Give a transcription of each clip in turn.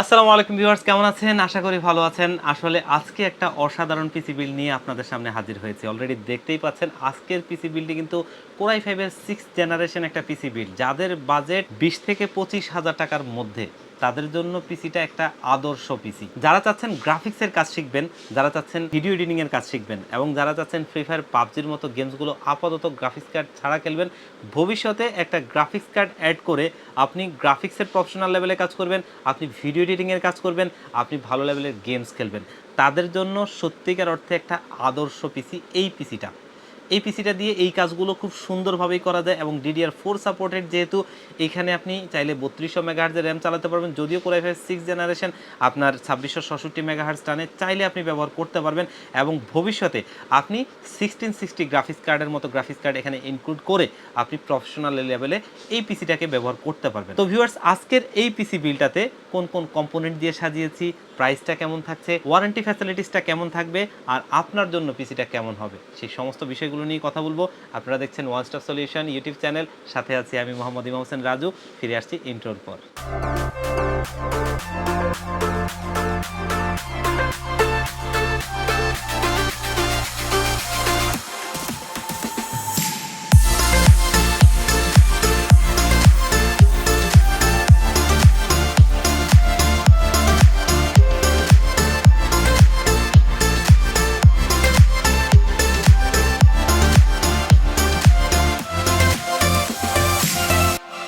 আসসালামু আলাইকুম ভিউয়ার্স, কেমন আছেন? আশা করি ভালো আছেন। আসলে আজকে একটা অসাধারণ পিসি বিল নিয়ে আপনাদের সামনে হাজির হয়েছে। অলরেডি দেখতেই পাচ্ছেন, আজকের পিসি বিলটি কিন্তু কোরাই ফাইভের সিক্স জেনারেশন একটা পিসি বিল যাদের বাজেট বিশ থেকে পঁচিশ হাজার টাকার মধ্যে। তাদের জন্য পিসিটা একটা আদর্শ পিসি যারা চাচ্ছেন গ্রাফিক্সের কাজ শিখবেন, যারা চাচ্ছেন ভিডিও এডিটিং এর কাজ শিখবেন, এবং যারা চাচ্ছেন ফ্রি ফায়ার পাবজির মতো গেমসগুলো আপাতত গ্রাফিক্স কার্ড ছাড়া খেলবেন, ভবিষ্যতে একটা গ্রাফিক্স কার্ড অ্যাড করে আপনি গ্রাফিক্সের প্রফেশনাল লেভেলে কাজ করবেন, আপনি ভিডিও এডিটিং এর কাজ করবেন, আপনি ভালো লেভেলের গেমস খেলবেন। তাদের জন্য সত্যিকার অর্থে একটা আদর্শ পিসি এই পিসিটা এই পিসিটা দিয়ে এই কাজগুলো খুব সুন্দরভাবেই করা যায় এবং ডিডিআর ফোর সাপোর্টেড যেহেতু, এখানে আপনি চাইলে বত্রিশশো মেগাহার্জের র্যাম চালাতে পারবেন। যদিও কোরাই ফাইভ সিক্স জেনারেশন আপনার ছাব্বিশশো ষষট্টি মেগাহার্জ টানে, চাইলে আপনি ব্যবহার করতে পারবেন এবং ভবিষ্যতে আপনি সিক্সটিন সিক্সটি গ্রাফিক্স কার্ডের মতো গ্রাফিক্স কার্ড এখানে ইনক্লুড করে আপনি প্রফেশনাল লেভেলে এই পিসিটাকে ব্যবহার করতে পারবেন। তো ভিউয়ার্স আজকের এই পিসি বিলটাতে কোন কোন কম্পোনেন্ট দিয়ে সাজিয়েছি প্রাইসটা কেমন থাকছে ওয়ারেন্টি ফ্যাসিলিটিসটা কেমন থাকবে, আর আপনার জন্য পিসিটা কেমন হবে, সেই সমস্ত বিষয়গুলো নিয়ে কথা বলব। আপনারা দেখছেন one stop solution YouTube channel সাথে আছি আমি মোহাম্মদ ইমাম হোসেন রাজু। ফিরে আসছি ইন্ট্রোর পর।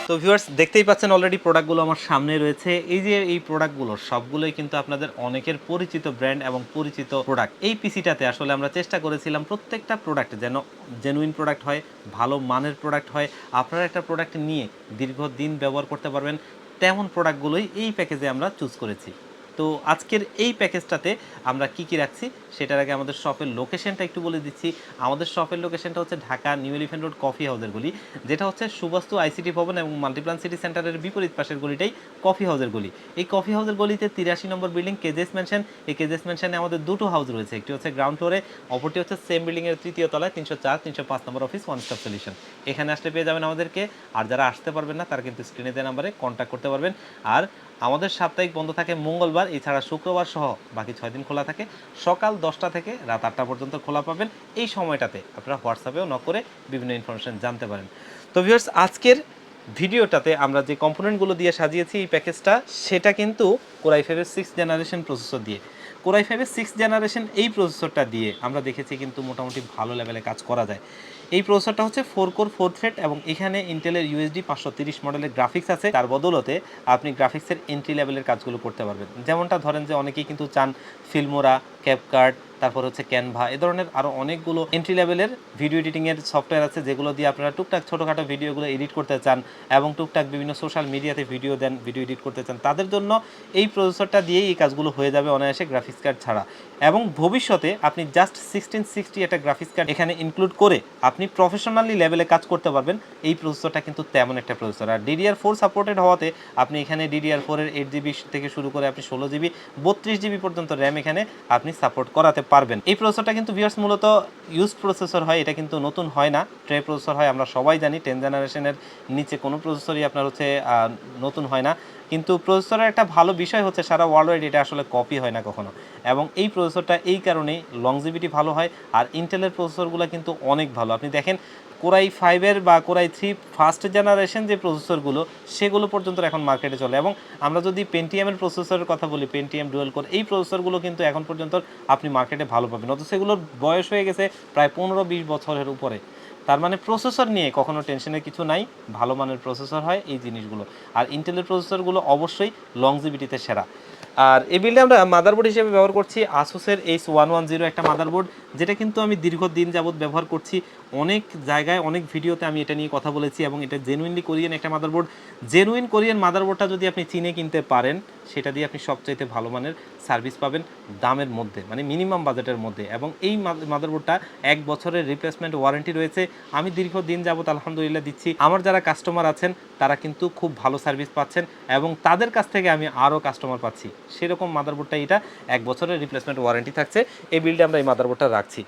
তো ভিউয়ার্স দেখতেই পাচ্ছেন অলরেডি প্রোডাক্টগুলো আমার সামনে রয়েছে। এই যে এই প্রোডাক্টগুলো সবগুলোই কিন্তু আপনাদের অনেকের পরিচিত ব্র্যান্ড এবং পরিচিত প্রোডাক্ট এই পিসিটাতে আসলে আমরা চেষ্টা করেছিলাম প্রত্যেকটা প্রোডাক্ট যেন জেনুইন প্রোডাক্ট হয়, ভালো মানের প্রোডাক্ট হয়। আপনারা একটা প্রোডাক্ট নিয়ে দীর্ঘদিন ব্যবহার করতে পারবেন, তেমন প্রোডাক্টগুলোই এই প্যাকেজে আমরা চুজ করেছি। তো আজকের এই প্যাকেজটাতে আমরা কি কি রাখছি সেটার আগে আমাদের শপের লোকেশনটা একটু বলে দিচ্ছি। আমাদের শপের লোকেশনটা হচ্ছে Dhaka new Elephant Road coffee হাউসের গলি, যেটা হচ্ছে সুবাস্তু আইসিটি ভবন এবং মাল্টিপ্লান সিটি সেন্টারের বিপরীত পাশের গলিটাই কফি হাউসের গলি। এই কফি হাউসের গলিতে তিরাশি নম্বর বিল্ডিং কেজেস মেনশন এই কেজেস মেনশনে আমাদের দুটো হাউস রয়েছে, একটি হচ্ছে গ্রাউন্ড ফ্লোরে, অপরটি হচ্ছে সেম বিল্ডিংয়ের তৃতীয় তলায়, তিনশো চার, তিনশো পাঁচ নম্বর অফিস ওয়ান স্টপ সলিউশন এখানে আসলে পেয়ে যাবেন আমাদেরকে, আর যারা আসতে পারবেন না, তারা কিন্তু স্ক্রিনে দেওয়া নাম্বারে কন্ট্যাক্ট করতে পারবেন। আর আমাদের সাপ্তাহিক বন্ধ থাকে মঙ্গলবার, এছাড়া শুক্রবার সহ বাকি ছয় দিন খোলা থাকে। সকাল দশটা থেকে রাত আটটা পর্যন্ত খোলা পাবেন। এই সময়টাতে আপনারা হোয়াটসঅ্যাপেও নক করে বিভিন্ন ইনফরমেশন জানতে পারেন। তো ভিউয়ার্স আজকের ভিডিওটাতে আমরা যে কম্পোনেন্টগুলো দিয়ে সাজিয়েছি এই প্যাকেজটা সেটা কিন্তু কোরাই ফাইভের সিক্স জেনারেশন প্রসেসর দিয়ে। কোরাই ফাইভের সিক্স জেনারেশন এই প্রসেসরটা দিয়ে আমরা দেখেছি কিন্তু মোটামুটি ভালো লেভেলে কাজ করা যায়। এই প্রসেসরটা হচ্ছে ফোর কোর ফোর থ্রেড এবং এখানে ইন্টেলের ইউএসডি পাঁচশো তিরিশ মডেলের গ্রাফিক্স আছে। তার বদলতে আপনি গ্রাফিক্সের এন্ট্রি লেভেলের কাজগুলো করতে পারবেন। যেমনটা ধরেন যে অনেকেই কিন্তু চান ফিল্মোরা ক্যাপকার্ট তারপর হচ্ছে ক্যানভা এ ধরনের আরও অনেকগুলো এন্ট্রি লেভেলের ভিডিও এডিটিংয়ের সফটওয়্যার আছে যেগুলো দিয়ে আপনারা টুকটাক ছোটোখাটো ভিডিওগুলো এডিট করতে চান এবং টুকটাক বিভিন্ন সোশ্যাল মিডিয়াতে ভিডিও দেন ভিডিও এডিট করতে চান। তাদের জন্য এই প্রসেসরটা দিয়েই এই কাজগুলো হয়ে যাবে অনায়াসে গ্রাফিক্স কার্ড ছাড়া। এবং ভবিষ্যতে আপনি জাস্ট সিক্সটিন সিক্সটি একটা গ্রাফিক্স কার্ড এখানে ইনক্লুড করে আপনি প্রফেশনালি লেভেলে কাজ করতে পারবেন। এই প্রসেসরটা কিন্তু তেমন একটা প্রসেসর আর ডিডিআর ফোর সাপোর্টেড হওয়াতে আপনি এখানে ডিডিআর ফোরের এইট জিবি থেকে শুরু করে আপনি ষোলো জিবি বত্রিশ জিবি পর্যন্ত র্যাম এখানে আপনি সাপোর্ট করাতে পারবেন। এই প্রসেসরটা কিন্তু ভিউয়ার্স মূলত ইউজ প্রসেসর হয়, এটা কিন্তু নতুন হয় না। ট্রে প্রসেসর হয়, আমরা সবাই জানি টেন জেনারেশনের নিচে কোনো প্রসেসরই আপনার হচ্ছে নতুন হয় না। কিন্তু প্রসেসরের একটা ভালো বিষয় হচ্ছে, সারা ওয়ার্ল্ড এটা আসলে কপি হয় না কখনো। এবং এই প্রসেসরটা এই কারণেই লংজিভিটি ভালো হয়, আর ইন্টেলের প্রসেসরগুলো কিন্তু অনেক ভালো। আপনি দেখেন কোরাই ফাইভের বা কোরাই থ্রি ফার্স্ট জেনারেশন যে প্রসেসরগুলো সেগুলো পর্যন্ত এখন মার্কেটে চলে। এবং আমরা যদি পেন্টিএমের প্রসেসরের কথা বলি পেন্টিএম ডুয়েল কোর এই প্রসেসরগুলো কিন্তু এখন পর্যন্ত আপনি মার্কেটে ভালো পাবেন। অথচ সেগুলোর বয়স হয়ে গেছে প্রায় পনেরো বিশ বছরের উপরে। তার মানে প্রসেসর নিয়ে কখনো টেনশনের কিছু নাই, ভালো মানের প্রসেসর হয় এই জিনিসগুলো। আর ইন্টেলের প্রসেসরগুলো অবশ্যই লংজিভিটিতে সেরা। আর এই বিল্ডে আমরা মাদারবোর্ড হিসেবে ব্যবহার করছি আসুসের এইচ ওয়ান ওয়ান জিরো একটা মাদারবোর্ড যেটা কিন্তু আমি দীর্ঘদিন যাবৎ ব্যবহার করছি। অনেক জায়গায়, অনেক ভিডিওতে আমি এটা নিয়ে কথা বলেছি এবং এটা জেনুইনলি কোরিয়ান একটা মাদারবোর্ড জেনুইন কোরিয়ান মাদারবোর্ডটা যদি আপনি চিনে কিনতে পারেন, সেটা দিয়ে আপনি সবচাইতে ভালো মানের সার্ভিস পাবেন দামের মধ্যে মানে মিনিমাম বাজেটের মধ্যে। এবং এই মাদারবোর্ডটা এক বছরের রিপ্লেসমেন্ট ওয়ারেন্টি রয়েছে। আমি দীর্ঘদিন যাবত আলহামদুলিল্লাহ দিচ্ছি। আমার যারা কাস্টমার আছেন, তারা কিন্তু খুব ভালো সার্ভিস পাচ্ছেন এবং তাদের কাছ থেকে আমি আরও কাস্টমার পাচ্ছি। সেরকম মাদারবোর্ডটা এটা এক বছরের রিপ্লেসমেন্ট ওয়ারেন্টি থাকছে। এই বিল্ডে আমরা এই মাদারবোর্ডটা রাখছি।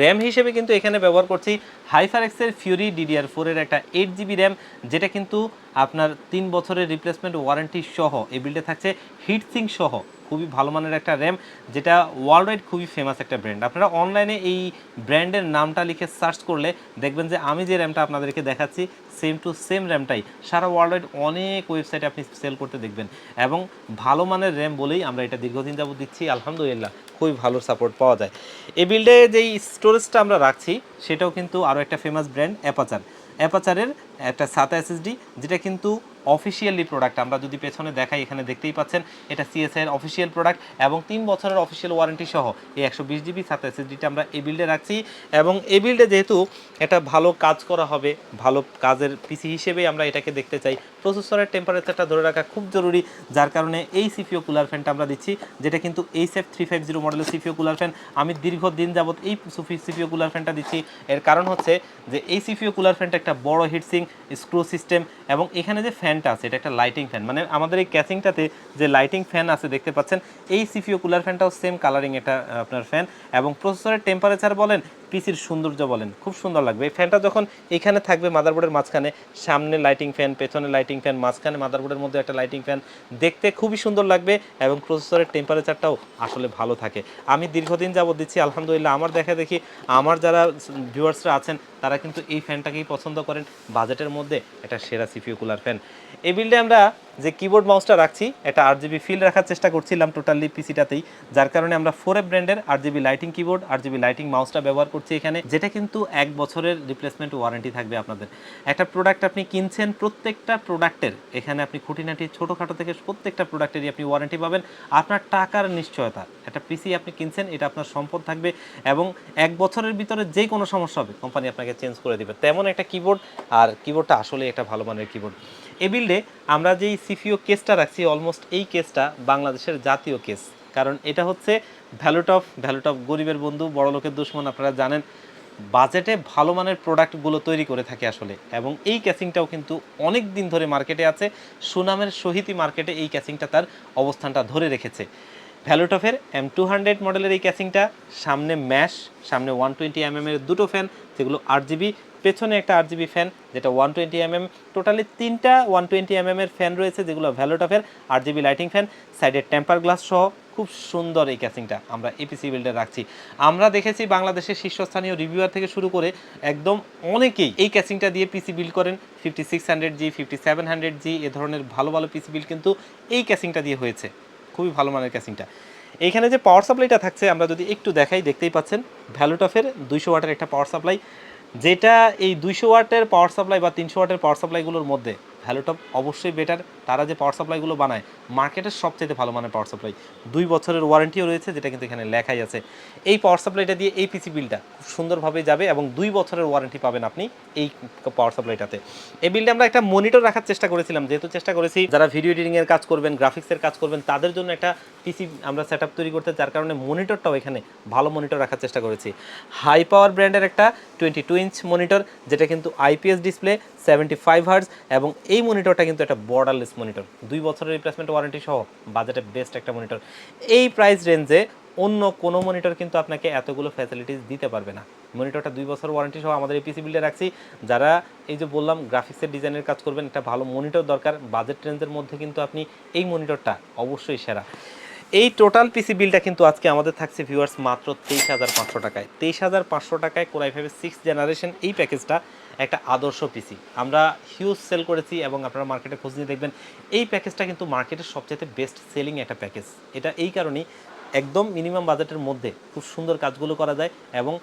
র্যাম হিসেবে কিন্তু এখানে ব্যবহার করছি হাইফার এক্সের ফিউরি ডিডিআর ফোরের একটা এইট জিবি র্যাম যেটা কিন্তু আপনার তিন বছরের রিপ্লেসমেন্ট ওয়ারেন্টি সহ এই বিল্ডে থাকছে হিটসিং সহ। খুবই ভালো মানের একটা র্যাম, যেটা ওয়ার্ল্ড ওয়াইড খুবই ফেমাস একটা ব্র্যান্ড আপনারা অনলাইনে এই ব্র্যান্ডের নামটা লিখে সার্চ করলে দেখবেন যে আমি যে র্যামটা আপনাদেরকে দেখাচ্ছি সেম টু সেম র্যামটাই। সারা ওয়ার্ল্ড ওয়াইড অনেক ওয়েবসাইটে আপনি সেল করতে দেখবেন। এবং ভালো মানের র্যাম বলেই আমরা এটা দীর্ঘদিন যাবত দিচ্ছি, আলহামদুলিল্লাহ খুবই ভালো সাপোর্ট পাওয়া যায়। এই বিল্ডে যেই স্টোরেজটা আমরা রাখছি, সেটাও কিন্তু আরও একটা ফেমাস ব্র্যান্ড অ্যাপাচার অ্যাপাচারের একটা সাতা এসএসডি যেটা কিন্তু অফিসিয়ালি প্রোডাক্ট আমরা যদি পেছনে দেখাই, এখানে দেখতেই পাচ্ছেন, এটা সিএসআই এর অফিসিয়াল প্রোডাক্ট এবং তিন বছরের অফিসিয়াল ওয়ারেন্টি সহ এই একশো বিশ জিবি সাতা এসএসডিটা আমরা এই বিল্ডে রাখছি এবং এই বিল্ডে যেহেতু এটা ভালো কাজ করা হবে, ভালো কাজের পিসি হিসেবেই আমরা এটাকে দেখতে চাই। প্রসেসরের টেম্পারেচারটা ধরে রাখা খুব জরুরি, যার কারণে এই সিপিও কুলার ফ্যানটা আমরা দিচ্ছি, যেটা কিন্তু H F three five zero মডেলের সিপিও কুলার ফ্যান আমি দীর্ঘদিন যাবত এই সুফি সিপিও কুলার ফ্যানটা দিচ্ছি, এর কারণ হচ্ছে যে এই সিপিও কুলার ফ্যানটা একটা বড় হিটসিং স্ক্রু সিস্টেম এবং এখানে যে ফ্যানটা আছে, এটা একটা লাইটিং ফ্যান মানে আমাদের এই ক্যাসিংটাতে যে লাইটিং ফ্যান আছে দেখতে পাচ্ছেন, এই সিপিও কুলার ফ্যানটাও সেম কালারিং এটা আপনার ফ্যান এবং প্রসেসরের টেম্পারেচার বলেন পিসির সৌন্দর্য বলেন, খুব সুন্দর লাগবে। এই ফ্যানটা যখন এখানে থাকবে মাদারবোর্ডের মাঝখানে, সামনে লাইটিং ফ্যান পেছনে লাইটিং ফ্যান মাঝখানে মাদারবোর্ডের মধ্যে একটা লাইটিং ফ্যান দেখতে খুবই সুন্দর লাগবে এবং প্রসেসরের টেম্পারেচারটাও আসলে ভালো থাকে। আমি দীর্ঘদিন যাবত দিচ্ছি, আলহামদুলিল্লাহ, আমার দেখা দেখি, আমার যারা ভিউয়ার্সরা আছেন, তারা কিন্তু এই ফ্যানটাকেই পছন্দ করেন, বাজেটের মধ্যে একটা সেরা সিপিউ কুলার ফ্যান এই বিল্ডে আমরা যে কিবোর্ড মাউসটা রাখছি, এটা আর জিবি ফিল রাখার চেষ্টা করছিলাম টোটালি পিসিটাতেই যার কারণে আমরা ফোর এফ ব্র্যান্ডের RGB lighting keyboard RGB lighting মাউসটা ব্যবহার করছি এখানে, যেটা কিন্তু এক বছরের রিপ্লেসমেন্ট ওয়ারেন্টি থাকবে আপনাদের। একটা প্রোডাক্ট আপনি কিনছেন, প্রত্যেকটা প্রোডাক্টের এখানে আপনি খুঁটিনাটি ছোটোখাটো থেকে প্রত্যেকটা প্রোডাক্টেরই আপনি ওয়ারেন্টি পাবেন। আপনার টাকার নিশ্চয়তা, একটা পিসি আপনি কিনছেন, এটা আপনার সম্পদ থাকবে এবং এক বছরের ভিতরে যে কোনো সমস্যা হবে কোম্পানি আপনাকে চেঞ্জ করে দিবে। তেমন একটা কিবোর্ড আর কিবোর্ডটা আসলে একটা ভালো মানের কিবোর্ড এ বিল্ডে আমরা যেই সিপিও কেসটা রাখছি অলমোস্ট এই কেসটা বাংলাদেশের জাতীয় কেস কারণ এটা হচ্ছে ভ্যালুটপ ভ্যালুটপ গরিবের বন্ধু, বড় লোকের দুশ্মন, আপনারা জানেন বাজেটে ভালো মানের প্রোডাক্টগুলো তৈরি করে থাকে আসলে। এবং এই ক্যাসিংটাও কিন্তু অনেক দিন ধরে মার্কেটে আছে, সুনামের সহিতই মার্কেটে এই ক্যাসিংটা তার অবস্থানটা ধরে রেখেছে। ভ্যালুটফের এম টু হান্ড্রেড মডেলের এই ক্যাসিংটা সামনে ম্যাশ সামনে ওয়ান টোয়েন্টি এম এর দুটো ফ্যান যেগুলো আট জিবি পেছনে একটা আট জিবি ফ্যান যেটা one twenty M M totally তিনটা ওয়ান টোয়েন্টি এম এর ফ্যান রয়েছে, যেগুলো ভ্যালুটফের আট জিবি লাইটিং ফ্যান সাইডের টেম্পার গ্লাস সহ, খুব সুন্দর এই ক্যাসিংটা আমরা এপিসি বিল্ডে রাখছি। আমরা দেখেছি বাংলাদেশের শীর্ষস্থানীয় রিভিউয়ার থেকে শুরু করে একদম অনেকেই এই ক্যাসিংটা দিয়ে পিসি বিল্ড করেন। Fifty six hundred G fifty seven hundred G এ ধরনের ভালো ভালো পিসি বিল্ড কিন্তু এই ক্যাসিংটা দিয়ে হয়েছে। খুবই ভালো মানের ক্যাসিংটা এইখানে যে পাওয়ার সাপ্লাইটা থাকছে, আমরা যদি একটু দেখাই, দেখতেই পাচ্ছেন ভ্যালুটফের দুইশো ওয়াটের একটা পাওয়ার সাপ্লাই যেটা এই দুইশো ওয়াটের পাওয়ার সাপ্লাই বা তিনশো ওয়াটের পাওয়ার সাপ্লাইগুলোর মধ্যে ভ্যালুটপ অবশ্যই বেটার তারা যে পাওয়ার সাপ্লাইগুলো বানায় মার্কেটের সবচেয়ে ভালো মানের পাওয়ার সাপ্লাই দুই বছরের ওয়ারেন্টিও রয়েছে, যেটা কিন্তু এখানে লেখাই আছে। এই পাওয়ার সাপ্লাইটা দিয়ে এই পিসি বিলটা খুব সুন্দরভাবে যাবে এবং দুই বছরের ওয়ারেন্টি পাবেন আপনি এই পাওয়ার সাপ্লাইটাতে এই বিলটা আমরা একটা মনিটর রাখার চেষ্টা করেছিলাম, যেহেতু চেষ্টা করেছি। যারা ভিডিও এডিটিং এর কাজ করবেন গ্রাফিক্সের কাজ করবেন, তাদের জন্য একটা পিসি আমরা সেট তৈরি করতে, যার কারণে মনিটরটাও এখানে ভালো মনিটর রাখার চেষ্টা করেছি। হাই পাওয়ার ব্র্যান্ডের একটা টোয়েন্টি টু ইঞ্চ মনিটর যেটা কিন্তু IPS display seventy five hertz এবং এই মনিটরটা কিন্তু একটা বর্ডারলেস মনিটর দুই বছরের রিপ্লেসমেন্ট ওয়ারেন্টি সহ বাজেটে বেস্ট একটা মনিটর এই প্রাইস রেঞ্জে অন্য কোনো মনিটর কিন্তু আপনাকে এতগুলো ফ্যাসিলিটিস দিতে পারবে না। মনিটরটা দুই বছর ওয়ারেন্টি সহ আমাদের এই পিসি বিল্ডে রাখছি। যারা এই যে বললাম গ্রাফিক্সের ডিজাইনের কাজ করবেন, একটা ভালো মনিটর দরকার। বাজেট রেঞ্জের মধ্যে কিন্তু আপনি এই মনিটরটা অবশ্যই সেরা। এই টোটাল পিসি বিলটা কিন্তু আজকে আমাদের থাকছে ভিউয়ার্স মাত্র তেইশ হাজার পাঁচশো টাকায়। তেইশ হাজার পাঁচশো টাকায় কোরাই ফাইভের সিক্স জেনারেশন এই প্যাকেজটা একটা আদর্শ পিসি আমরা হিউজ সেল করেছি এবং আপনারা মার্কেটে খোঁজ নিয়ে দেখবেন, এই প্যাকেজটা কিন্তু মার্কেটের সবচেয়ে বেস্ট সেলিং একটা প্যাকেজ এটা এই কারণেই একদম মিনিমাম বাজেটের মধ্যে খুব সুন্দর কাজগুলো করা যায় এবং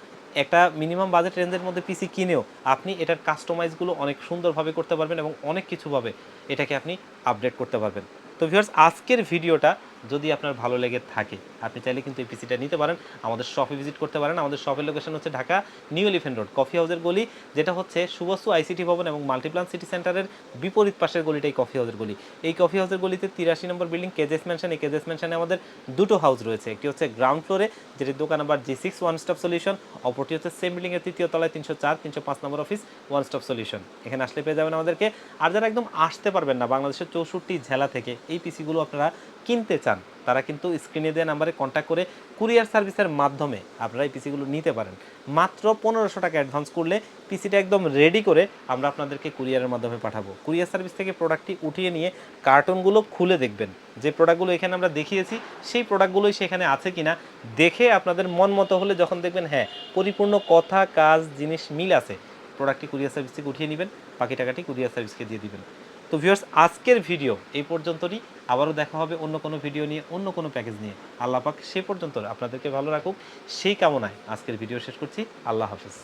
একটা মিনিমাম বাজেট রেঞ্জের মধ্যে পিসি কিনেও আপনি এটার কাস্টমাইজগুলো অনেক সুন্দরভাবে করতে পারবেন এবং অনেক কিছুভাবে এটাকে আপনি আপডেট করতে পারবেন। তো ভিউয়ার্স আজকের ভিডিওটা যদি আপনার ভালো লেগে থাকে, আপনি চাইলে কিন্তু এই পিসিটা নিতে পারেন। আমাদের শপে ভিজিট করতে পারেন। আমাদের শপের লোকেশন হচ্ছে Dhaka new Elephant Road coffee হাউসের গলি, যেটা হচ্ছে সুবস্তু আইসিটি ভবন এবং মাল্টিপ্লান সিটি সেন্টারের বিপরীত পাশের গলিটাই কফি হাউসের গলি। এই কফি হাউসের গলিতে তিরাশি নম্বর বিল্ডিং কেজেস ম্যানশন এই কেজেস ম্যানশনে আমাদের দুটো হাউস রয়েছে। একটি হচ্ছে গ্রাউন্ড ফ্লোরে যেটির দোকান number G six one stop solution অপরটি হচ্ছে সেম বিল্ডিংয়ের তৃতীয় তলায় তিনশো চার, তিনশো পাঁচ নম্বর অফিস ওয়ান স্টপ সলিউশন এখানে আসলে পেয়ে যাবেন আমাদেরকে। আর যারা একদম আসতে পারবেন না, বাংলাদেশের চৌষট্টি জেলা থেকে, এই পিসিগুলো আপনারা কিনতে চান, তারা কিন্তু স্ক্রিনে দেওয়া নাম্বারে কন্ট্যাক্ট করে কুরিয়ার সার্ভিসের মাধ্যমে আপনারা এই পিসিগুলো নিতে পারেন। মাত্র পনেরোশো টাকা অ্যাডভান্স করলে পিসিটা একদম রেডি করে আমরা আপনাদেরকে কুরিয়ারের মাধ্যমে পাঠাবো। কুরিয়ার সার্ভিস থেকে প্রোডাক্টটি উঠিয়ে নিয়ে কার্টুনগুলো খুলে দেখবেন। যে প্রোডাক্টগুলো এখানে আমরা দেখিয়েছি, সেই প্রোডাক্টগুলোই সেখানে আছে কিনা দেখে আপনাদের মন মতো হলে যখন দেখবেন হ্যাঁ পরিপূর্ণ কথা, কাজ, জিনিস মিল আছে প্রোডাক্টটি কুরিয়ার সার্ভিস থেকে উঠিয়ে নেবেন, বাকি টাকাটি কুরিয়ার সার্ভিসকে দিয়ে দিবেন। তো ভিউয়ার্স আজকের ভিডিও এই পর্যন্তই। আবারও দেখা হবে অন্য কোনো ভিডিও নিয়ে, অন্য কোনো প্যাকেজ নিয়ে। আল্লাহ পাক সে পর্যন্ত আপনাদেরকে ভালো রাখুক। সেই কামনায় আজকের ভিডিও শেষ করছি। আল্লাহ হাফিজ।